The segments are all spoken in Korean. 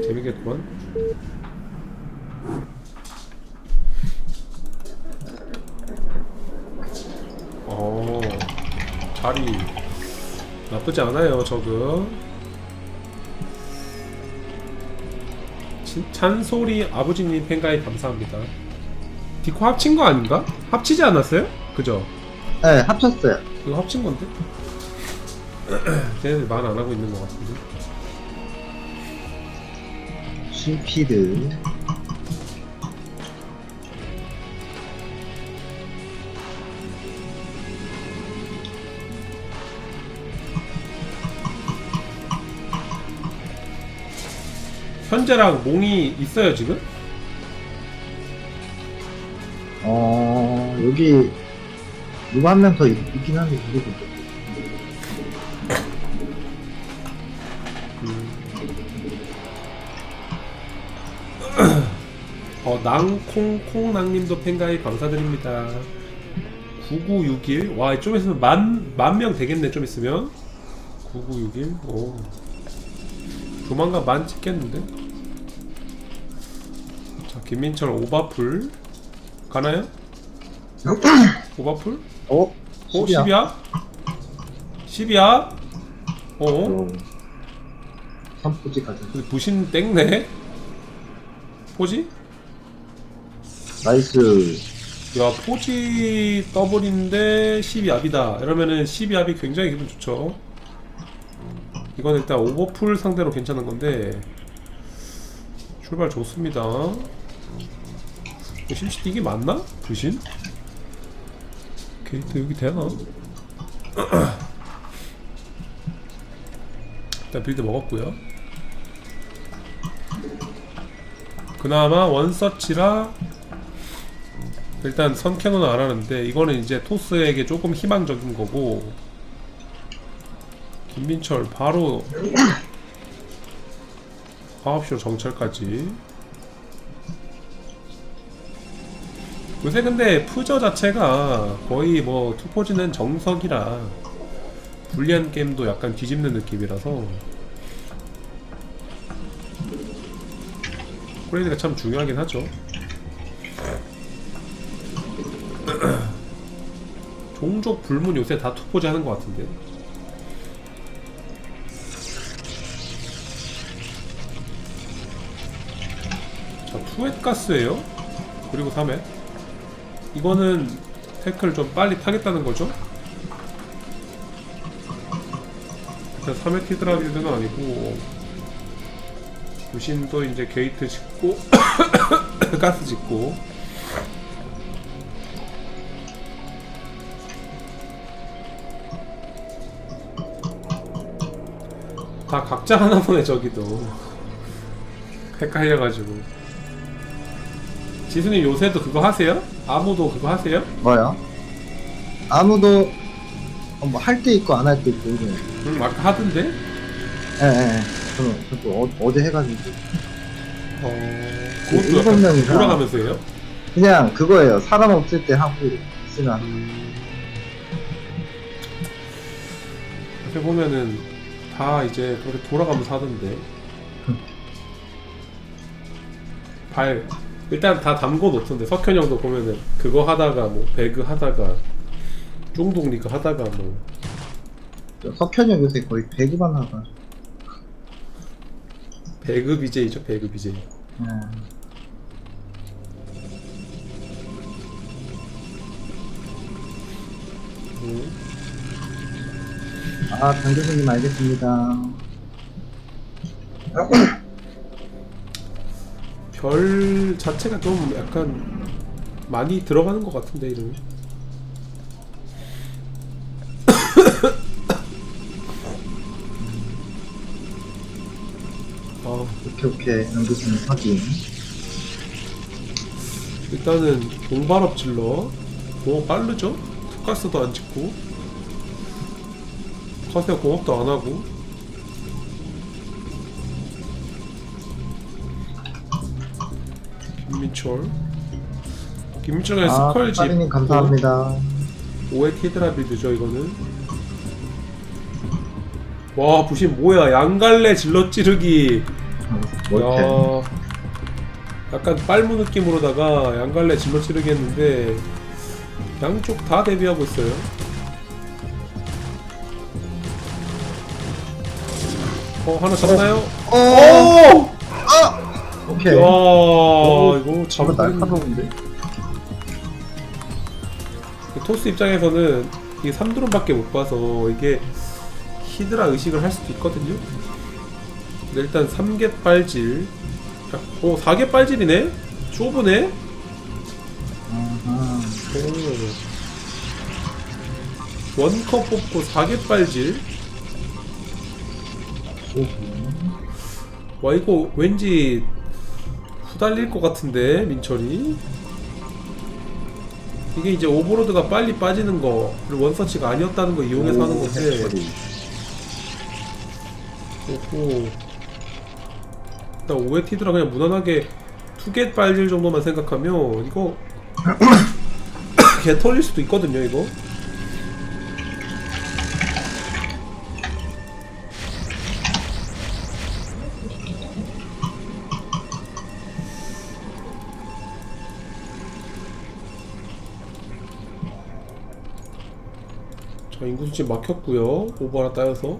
재밌겠구만. 어, 자리 나쁘지 않아요, 저거. 친- 찬소리 아버지님 팬가입 감사합니다. 디코 합친 거 아닌가? 합치지 않았어요? 그죠? 네, 합쳤어요. 이거 합친 건데? 쟤네들 말 안 하고 있는 것 같은데. 슈피드. 현재랑 몽이 있어요 지금? 어, 여기, 누가 한 명 더 있긴 한데, 누구죠? 어 낭콩콩낭님도 팬가입 감사드립니다. 9961. 와, 좀 있으면 만, 만 명 되겠네, 좀 있으면. 9961. 오. 조만간 만 찍겠는데? 자, 김민철 오바풀. 가나요? 오바풀? 어? 어, 10이야? 10이야? 10이야? 어? 어. 3포지 가자. 근데 부신 땡네? 포지? 나이스. 야 포지 더블인데 12압이다 이러면은 12압이 굉장히 기분 좋죠 이건 일단 오버풀 상대로 괜찮은 건데 출발 좋습니다 심시 이게 맞나? 부신? 게이트 여기 되나? 일단 빌드 먹었고요 그나마 원서치라 일단 선캐논은 안 하는데 이거는 이제 토스에게 조금 희망적인 거고 김민철 바로 9시로 정찰까지. 요새 근데 푸저 자체가 거의 뭐 투포지는 정석이라 불리한 게임도 약간 뒤집는 느낌이라서 코레이드가 참 중요하긴 하죠 종족 불문 요새 다 투포지 하는 것 같은데. 자, 투엣 가스예요. 그리고 3회. 이거는 태클 좀 빨리 타겠다는 거죠? 일단 3회 티드라 빌드는 아니고 부신도 이제 게이트 짓고 가스 짓고 다 각자 하나 보네 저기도 헷갈려가지고 지수님 요새도 그거 하세요? 아무도 그거 하세요? 뭐야? 아무도, 어, 뭐, 할 때 있고 안 할 때 있고. 응 아까 하던데? 예, 예, 예. 저, 저도 어, 어제 해가지고. 어... 그것도 일곱 약간 명이서. 돌아가면서 해요? 그냥 그거예요. 사람 없을 때 하고, 있으면. 이렇게 보면은 다 이제 그렇게 돌아가면서 하던데 발 일단 다 담궈 놓던데 석현 형도 보면은 그거 하다가 뭐 배그 하다가 중독 리그 하다가 뭐 석현이 형 요새 거의 배그만 하가. 배그 BJ죠 배그 BJ 예. 음. 아, 강 교수님 알겠습니다. 별 자체가 좀 약간 많이 들어가는 것 같은데 이름이 아 오케이, 오케이. 강 교수님 확인. 일단은 공발업 질러 공업 빠르죠? 투가스도 안 찍고 카세가 공업도 안 하고. 김민철. 김민철의 아, 스컬 집. 빠리님 감사합니다. 오에 티드라 빌드죠 이거는. 와 부신 뭐야. 양갈래 질러 찌르기. 월템. 야, 약간 빨무 느낌으로다가 양갈래 질러 찌르기 했는데 양쪽 다 대비하고 있어요. 어 하나 잡나요? 어! 오! 아! 오케이. 야 이거 저거 잘못된- 날카로운데? 토스 입장에서는 이게 3드론밖에 못 봐서 이게 히드라 의식을 할 수도 있거든요. 근데 일단 3개 빨질. 자, 오 4개 빨질이네? 좁으네? 아하. 오. 원컵 뽑고 4개 빨질. 와 이거 왠지 후달릴 것 같은데 민철이? 이게 이제 오버로드가 빨리 빠지는 거 그리고 원서치가 아니었다는 거 이용해서 하는 건데. 오호. 일단 오에티드라 그냥 무난하게 투겟 빨질 정도만 생각하면 이거 개 털릴 수도 있거든요 이거 자 인구수 지금 막혔고요 오버 하나 따여서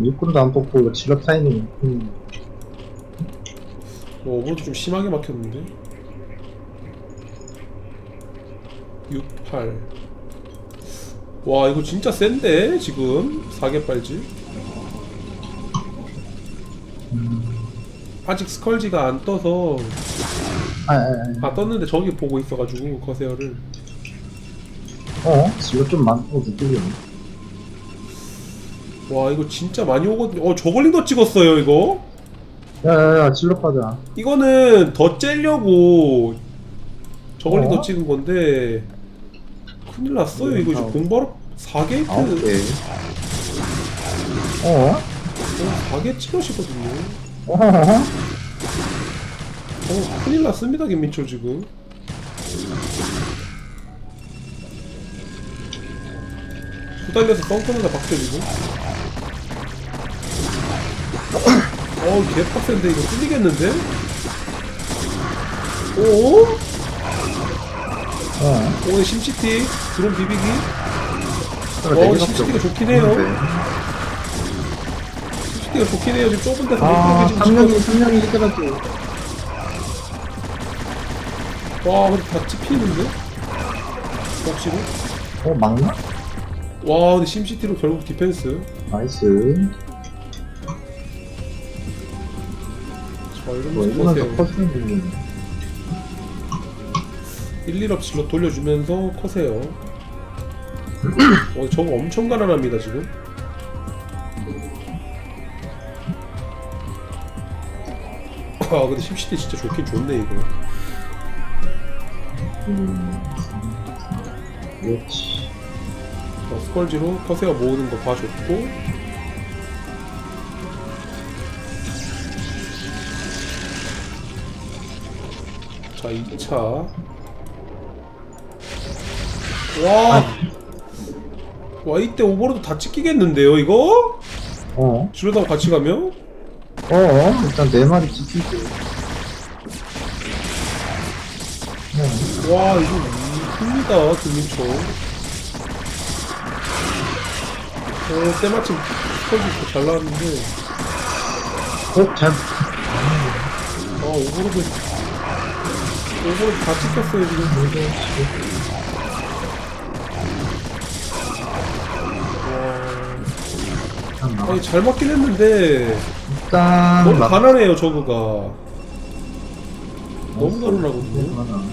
일꾼도 안 뽑고 질럿 타이밍. 음. 어, 오버로드 좀 심하게 막혔는데 6, 8. 와 이거 진짜 센데 지금 4개 빨지 아직 스컬지가 안 떠서 아, 아, 아. 아 떴는데 저기 보고 있어가지고 거세어를 어? 질럿 좀 많고 느끼겠네. 와 이거 진짜 많이 오거든요 어 저걸링도 찍었어요 이거 야야야 질럿 가자. 이거는 더 째려고 저걸링도 어? 찍은 건데 큰일 났어요 이거 아홉. 공바로 4게이트 아홉 개. 어? 어, 4개 찌러시거든요. 어허허? 어, 큰일 났습니다, 김민철 지금. 후달려서 뻥커는다 박혀지고. 어, 개빡센데 이거 뚫리겠는데? 오? 어. 오늘 심시티 드론 비비기. 어, 네 심시티가 없- 좋긴 해요. 없는데. 심시티가 좋긴 해요. 지금 좁은 데서 아, 못 지금 3명이, 3명이 이더라도. 와, 근데 다 찝히는데? 확실히? 어, 막나? 와 근데 심시티로 결국 디펜스 나이스. 자 뭐, 이러면서 이거는 커세요 더 커스는 중이네. 1, 1업 질러 돌려주면서 커세요 어 저거 엄청 가난합니다 지금 아 근데 심시티 진짜 좋긴 좋네 이거 음. 그렇지. 자, 스컬지로 커세어 모으는 거 봐줬고 자 2차 와, 와 이때 오버로드 다 찍히겠는데요 이거? 어? 지르다가 같이 가면? 어? 일단 네 마리. 어. 와 이거 큽니다 김민초 어 때마침 스컬지 잘 나왔는데 어? 잘. 아 오버로드 오버로드 다 찍혔어요 지금 한와 나와. 아니 잘 맞긴 했는데 일단. 너무 막- 가난해요 너무 어, 가난하거든요 가난.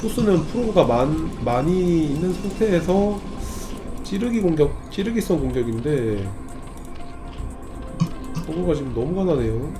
토스는 프로가 많, 많이 있는 상태에서 찌르기 공격, 찌르기성 공격인데 저그가 지금 너무 가난해요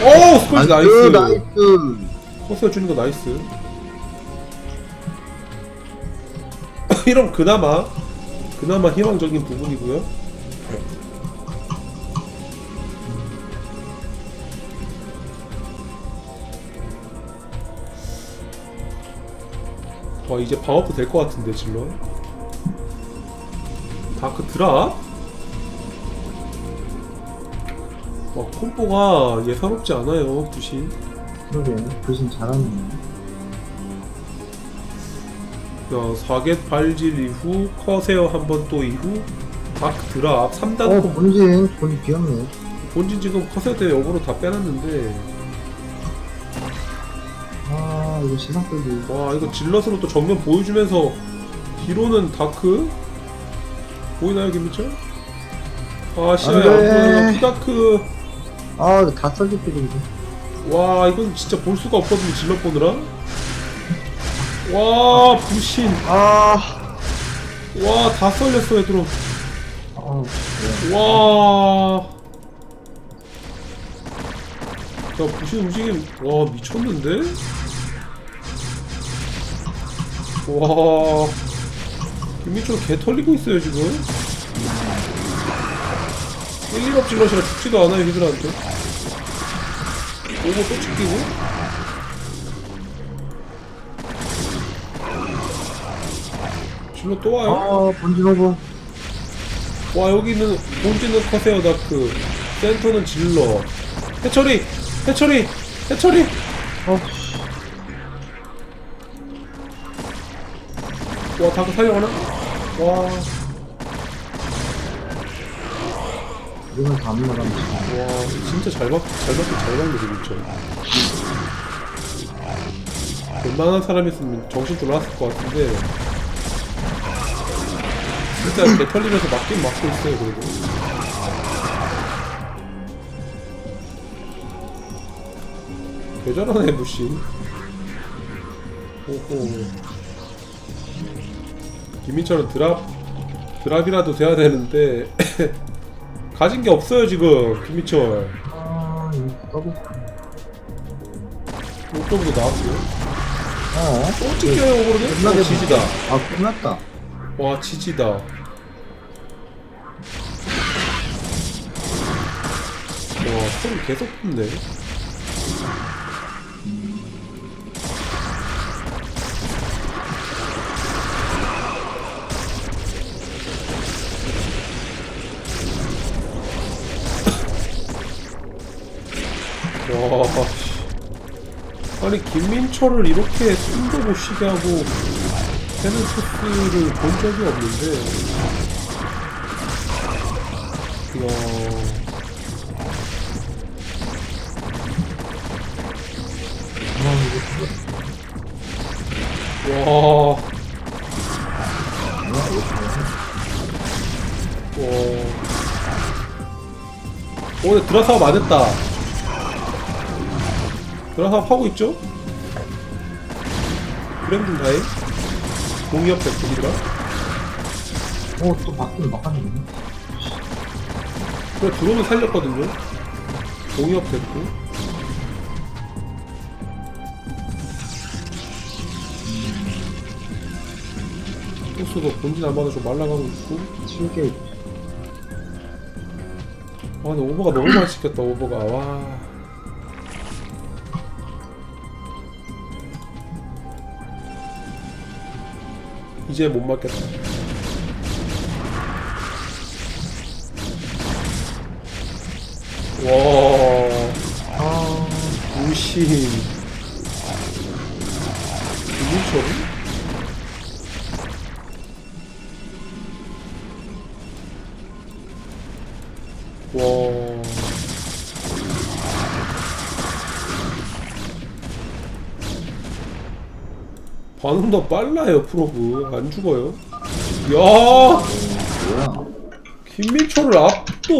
오! 스컬지 나이스! 나이스. 코스가 주는 거 나이스. 이런 그나마 그나마 희망적인 부분이고요. 와 이제 방어도 될 것 같은데 질러. 다크 드랍? 와 콤보가 예사롭지 않아요 부신 그러게 불신 잘하네. 야 4겟 발질 이후 커세어 한 번 또 이후 다크 드랍 3단 어 콤보. 본진 본진 비었네. 본진 지금 커세어 때문에 역으로 다 빼놨는데 아 이거 끌기 와 이거 질럿으로 또 정면 보여주면서 뒤로는 다크? 보이나요 김민철? 아 시야에 안 보여요 피다크. 아다 때도 이거. 와 이건 진짜 볼 수가 없거든요 질럿 보느라. 와 부신. 아, 와 다 썰렸어 얘들아 아 와. 야, 부신 움직임, 와, 미쳤는데? 와. 김민철 개 털리고 있어요, 지금. 1, 1업 질럿이라 죽지도 않아요, 히드라한테. 오고 또 찍히고. 질럿 또 와요? 아 본진 오버 와 여기는 본진은 커세어 다크 센터는 질러 해처리 해처리 해처리 어 와 다크 살려가나? 와, 이건 다 안나가면 와 진짜 잘 막, 잘 맞고 잘 막네 진짜. 웬만한 사람이었으면 정신 돌아왔을 것 같은데. 진짜 개 털리면서 맞긴 맞고 있어요 그래도. 개잘하네 무신 오호 김민철은 드랍 드랍이라도 돼야 되는데 가진 게 없어요 지금 김민철. 아 이거 더블 옥점도 나왔고요? 어? 또 찍혀요 오버로는? 어, 지지다. 아 끝났다. 와 지지다. 와 소리 계속 붙네 와 씨. 아니 김민철을 이렇게 숨도 못 쉬게 하고 패는 토스를 본 적이 없는데 이야 아와 와. 오, 근데 드라사가 맞았다. 드라사 하고 있죠? 브랜든 다이? 공이업 백분이라? 이거 어또 바뀌는 막하네 그래, 드론을 살렸거든요? 공이업 됐고. 토스도 본진 안 받아 좀 말라가고 있고. 7개 아, 근데 오버가 너무 많이 시켰다, 오버가. 와. 이제 못 맞겠다. 와, 아 무신. 김민철? 와. 반응 더 빨라요 프로브. 안 죽어요. 야! 뭐야? 김민철을 압도?